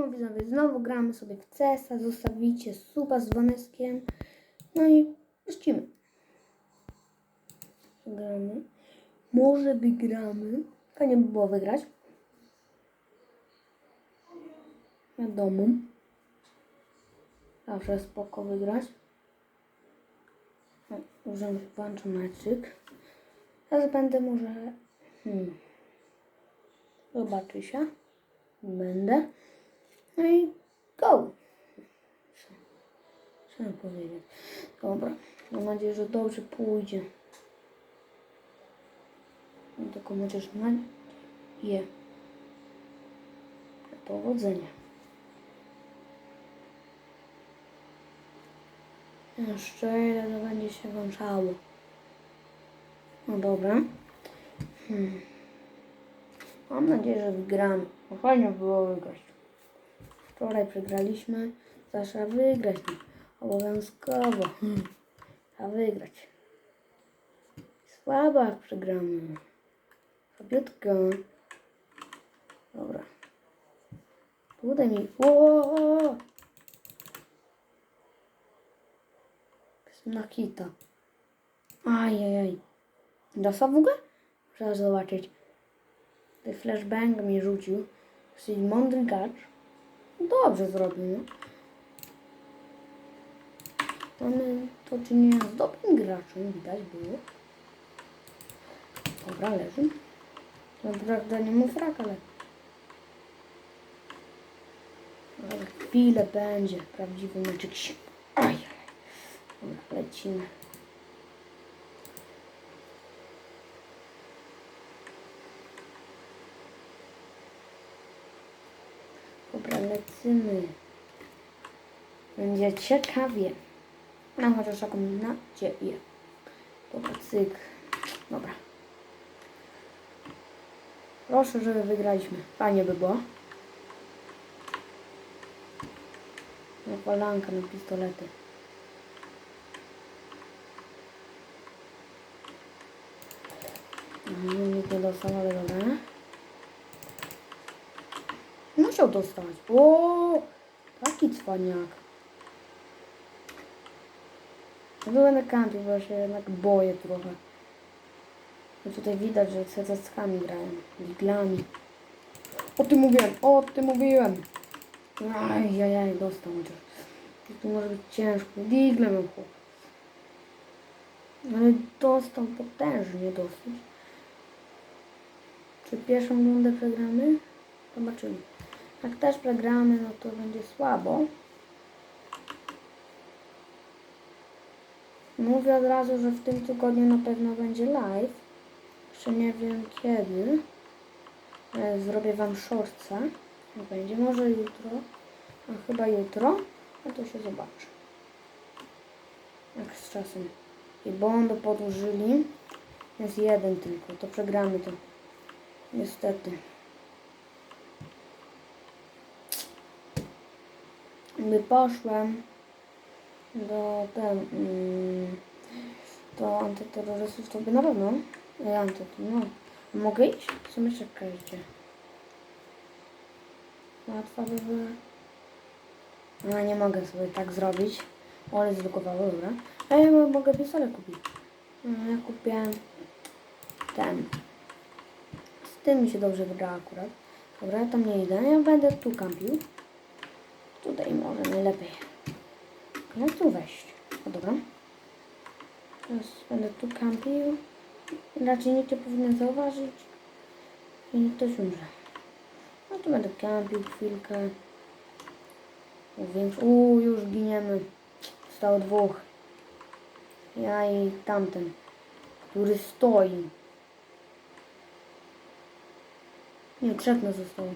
Siema widzowie, znowu gramy sobie w CESa, zostawicie suba z dzwoneczkiem. No i lecimy. Gramy. Może wygramy. Fajnie by było wygrać. Wiadomo. Zawsze spoko wygrać. O, Użyłem włączę meczyk. Teraz będę może... Hmm. Zobaczy się. Będę. No i go. Mam powiedzieć? Dobra. Mam nadzieję, że dobrze pójdzie. No tylko chociaż nadzieję. Powodzenia. Jeszcze ile to będzie się włączało. No dobra. Hmm. Mam nadzieję, że wygramy. No fajnie było wygrać. Wczoraj przegraliśmy. Zawsze wygrać. Obowiązkowo. A wygrać. Słabo jak przegramy. Słabiutko. Dobra. Tutaj mi... Ło! Na kita. Ajajaj. Dosa w ogóle? Trzeba zobaczyć. Ten flashbang mi rzucił. Czyli mądry gracz. Dobrze zrobił, no. Mamy do czynienia z dobrym graczem, widać było. Dobra, leży. Prawda nie mu frak, ale... Ale chwilę będzie prawdziwy meczyk się. Aj, Dobra, lecimy. Dobra, lecimy. Będzie ciekawie. Mam chociaż taką nadzieję. Dobra, cyk. Dobra. Proszę, żeby wygraliśmy. Fajnie by było. No, palanka na pistolety. Mhm, nikt nie dostał, ale dobra. Musiał dostać. O, taki cwaniak. Ja będę kampił, bo ja się jednak boję trochę. No tutaj widać, że CCC-kami grają. Diglami. O tym mówiłem, o tym mówiłem. Ajajaj, dostał chociaż. Tu może być ciężko. Digle mam chłop. Ale dostał potężnie dosyć. Czy pierwszą rundę przegramy? Zobaczymy. Jak też przegramy, no to będzie słabo. Mówię od razu, że w tym tygodniu na pewno będzie live. Jeszcze nie wiem kiedy. E, Zrobię wam shortca. Będzie może jutro. A chyba jutro. A to się zobaczy. Jak z czasem. I bondo podłożyli. Jest jeden tylko. To przegramy to. Niestety. Gdy poszłem do ten, mm, do antyterrorystów, to by na pewno, anty, no, mogę iść? W sumie czekajcie. Łatwa by była. No, nie mogę sobie tak zrobić. O, ale zlogowało, dobra. A ja mogę pistolet kupić. No, ja kupiłem ten. Z tym mi się dobrze wygra akurat. Dobra, ja tam nie idę. Ja będę tu kampił. Tutaj może najlepiej. No tu wejść. O dobra. Teraz będę tu kampił. Raczej nikt nie powinien zauważyć. I nikt też umrze. No tu będę kampił chwilkę. Większy. Uuu, już giniemy. Zostało dwóch. Ja i tamten, który stoi. Nie, trzech nas zostało.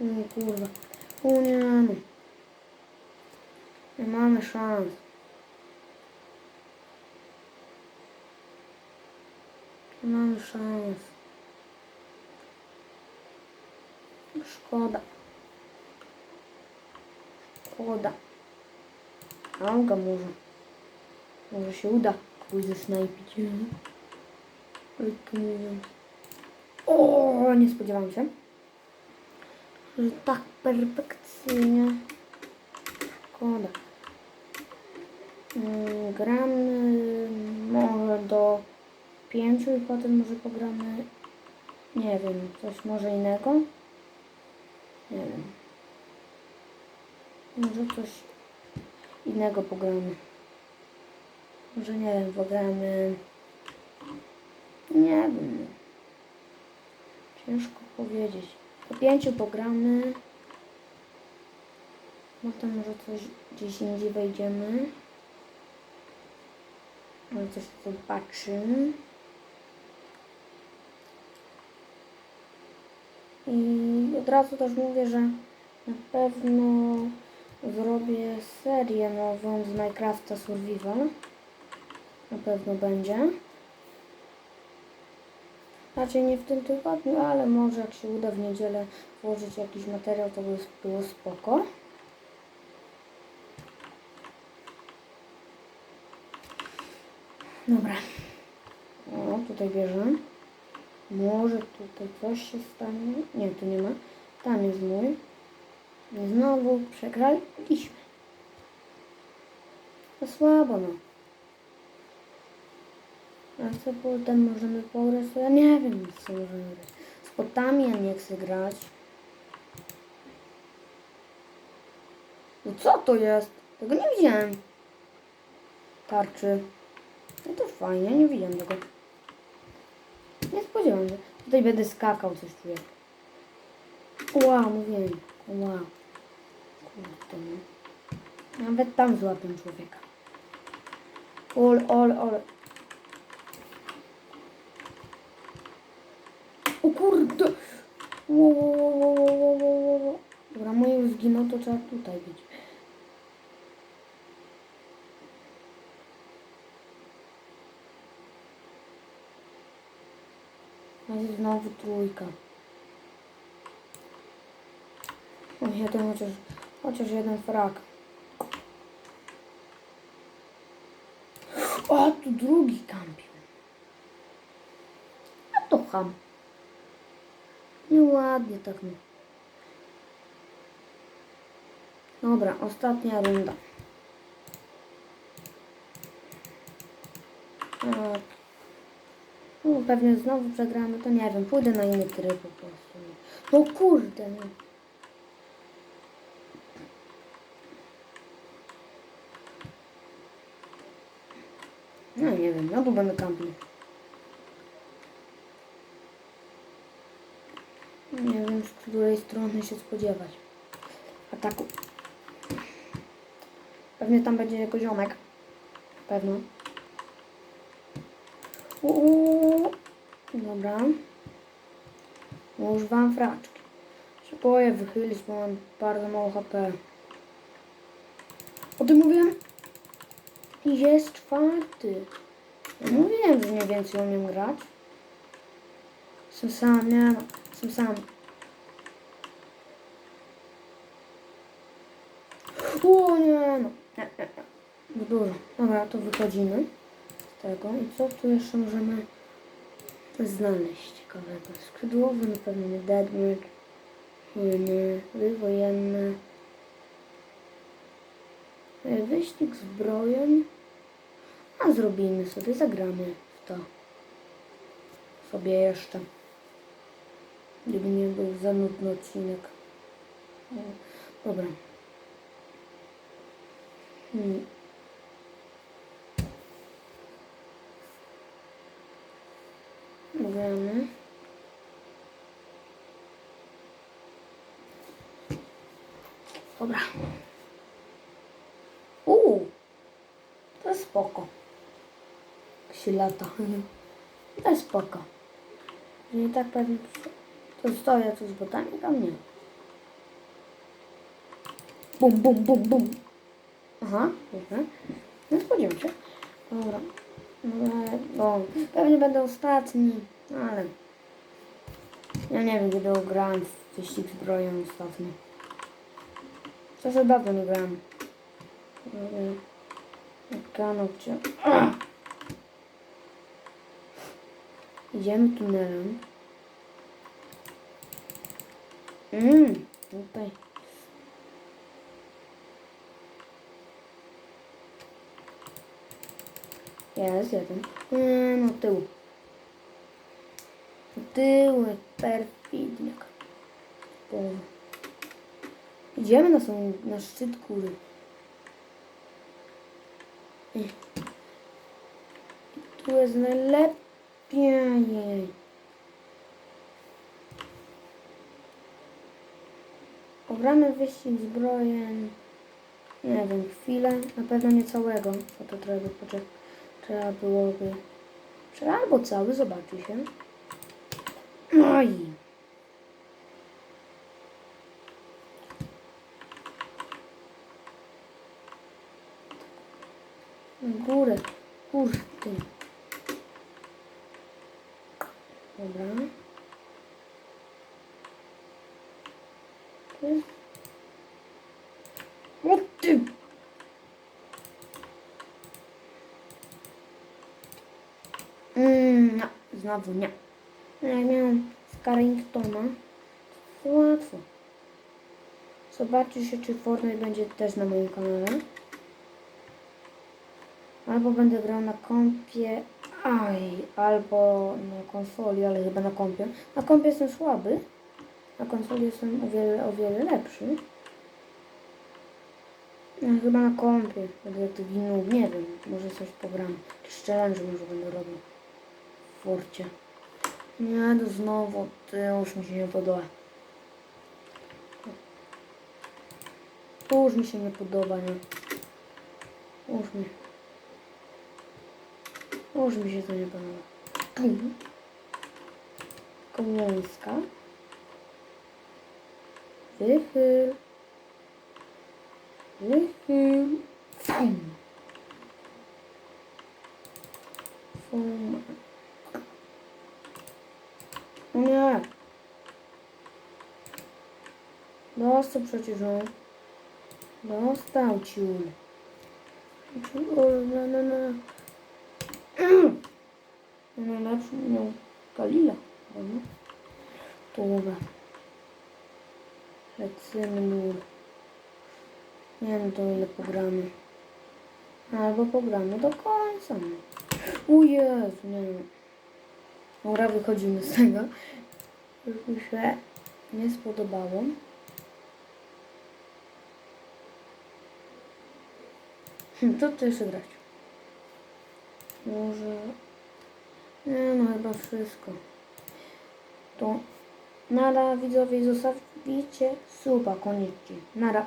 O kurwa. O nie. mamy szans. Nie mamy szans. Szkoda. Szkoda. Auga może. Może się uda kogoś zasnajpić. Wiem. O, nie spodziewałam się. Że tak perfekcyjnie. Szkoda. Mm, Gramy może do pięciu i potem może pogramy, nie wiem, coś może innego. Nie wiem. Może coś innego pogramy. Może nie wiem, pogramy. Nie wiem. Ciężko powiedzieć. Po pięciu pogramy. Potem może coś gdzieś indziej wejdziemy. Może coś zobaczymy. I od razu też mówię, że na pewno zrobię serię nową z Minecrafta Survival. Na pewno będzie. Raczej nie w tym tygodniu, ale może jak się uda w niedzielę włożyć jakiś materiał, to by było spoko. Dobra. O, tutaj bierze. Może tutaj coś się stanie. Nie, tu nie ma. Tam jest mój. I znowu przegraliśmy. To słabo, no. A co potem możemy pograć? Ja nie wiem, co możemy grać. Z ja nie chcę grać. No co to jest? Tego nie widziałem. Tarczy. No to fajnie, nie widziałem tego. Nie spodziewam się. Tutaj będę skakał, coś czuję. Wow, mówiłem. Wow. Kurde, no. Nawet tam złapię człowieka. Ol, ol, ol. Wo, wo, wo. Dobra, moje już zginął, to trzeba tutaj być. A jest znowu trójka. O, jeden chociaż, chociaż jeden frak. O, tu drugi kampił. A to ham. Nieładnie tak mi. Dobra, ostatnia runda. No, pewnie znowu przegramy, to nie wiem, pójdę na inny tryb po prostu. No kurde, no. No nie wiem, no będę kampił. Nie wiem, z której strony się spodziewać. Ataku. Pewnie tam będzie jako ziomek. Pewno. Uuu. Dobra. Używam fraczki. Się boję wychylić, bo mam bardzo mało HP. O tym mówiłem? Jest czwarty. Ja mówiłem, że nie więcej umiem grać. Jestem sam, nie no. Jestem sam. O nie no. Dużo. Dobra, to wychodzimy z tego. I co tu jeszcze możemy znaleźć ciekawego? Skrzydłowy na pewno nie Deadwood. Nie, wy wojenny. E, Wyścig zbrojeń. A zrobimy sobie, zagramy w to. Sobie jeszcze. Gdyby nie był za nudny odcinek. No, Dobra. Hmm. Gramy. Dobra. Uuu. To jest spoko. Jak się lata. To jest spoko. Nie tak pewnie to stoję tu z botami, tam nie. Bum, bum, bum, bum. Aha, dobra. Nie spodziewam się. Dobra. No, pewnie będę ostatni, ale ja nie wiem, kiedy grałem w wyścig zbroją ostatnio. Co za dawno nie grałem. Kanał cię. Idziemy tunelem. Mmm, tutaj. Jest jeden. Eee, no tył. Tył, perfidniak. Połowa. Idziemy na, sam, na szczyt góry. Tu jest najlepiej. Ogramy wyścig zbrojen. Nie wiem, chwilę. Na pewno nie całego, bo to by poczekać. Trzeba byłoby. Trzeba albo cały, zobaczy się. No i. Górę. Kurde. Dobra. O ty! Mm, no, znowu nie. No, Jak miałam z Carringtona, to łatwo. Zobaczy się, czy Fortnite będzie też na moim kanale. Albo będę grał na kompie, aj, albo na konsoli, ale chyba na kompie. Na kompie jestem słaby, na konsoli jestem o wiele, o wiele lepszy. No, chyba na kompie, będę jak to ginął, nie wiem, może coś pogram. Czy challenge może będę robił Forcie. Nie, to znowu, to już mi się nie podoba. To już mi się nie podoba, nie. Już mi. Już mi się to nie podoba. Komuńska. Wychyl. Wychyl. Fum. Fum. Nie. Dostał przecież on. Dostał ciul. Ciul, no, no, no. No najlepszy miał Galila. Dobra. Dobra. Lecimy nur. Nie wiem to ile pogramy. Albo pogramy do końca. O Jezu, nie wiem. Dobra, wychodzimy z tego. Już mi się nie spodobało. Hm, To co jeszcze grać? Może... Nie no, chyba wszystko. To nara widzowie, zostawicie suba koniecznie. Nara.